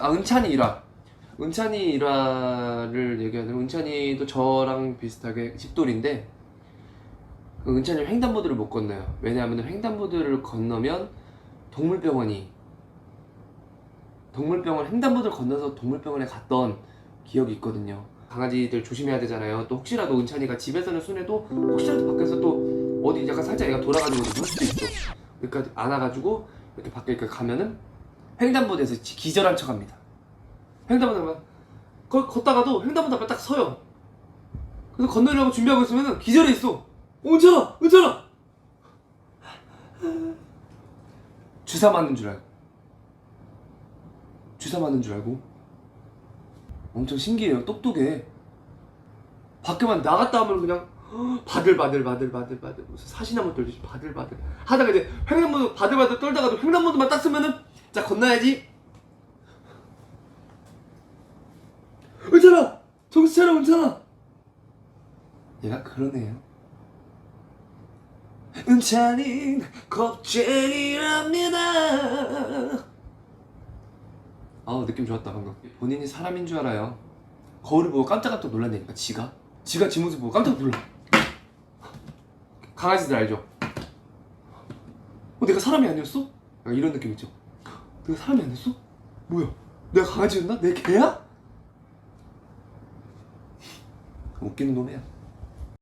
아 은찬이 일화. 은찬이 일화를 얘기하면 은찬이도 저랑 비슷하게 집돌인데 그 은찬이 횡단보도를 못 건너요. 왜냐하면 횡단보도를 건너면 동물병원이 동물병원 횡단보도를 건너서 동물병원에 갔던 기억이 있거든요. 강아지들 조심해야 되잖아요. 또 혹시라도 은찬이가 집에서는 순해도 혹시라도 밖에서 또 어디 약간 살짝 얘가 돌아가지고 물 수도 있어 그러니까 안아가지고 이렇게 밖에 가면은 횡단보도에서 지- 기절한 척 합니다. 횡단보도만 거, 걷다가도 횡단보도 앞에 딱 서요. 그래서 건너려고 준비하고 있으면 기절해 있어. 어, 은찬아, 은찬아. 주사 맞는 줄 알고. 주사 맞는 줄 알고. 엄청 신기해요. 똑똑해. 밖에만 나갔다 하면 그냥 바들바들 바들바들 바들 무슨 사시나무 떨듯이 바들바들 하다가 이제 횡단보도 바들바들 떨다가도 횡단보도만 딱 쓰면은 자 건너야지. 은찬아 정신 차려 은찬아. 얘가 애예요. 은찬이 겁쟁이랍니다. 아 느낌 좋았다 방금. 본인이 사람인 줄 알아요. 거울을 보고 깜짝깜짝 놀란다니까 지가? 지가 지 모습 보고 깜짝 놀라 강아지들 알죠? 어 내가 사람이 아니었어? 이런 느낌 있죠? 내가 사람이 아니었어? 뭐야? 내가 강아지였나? 내 개야? 웃기는 놈이야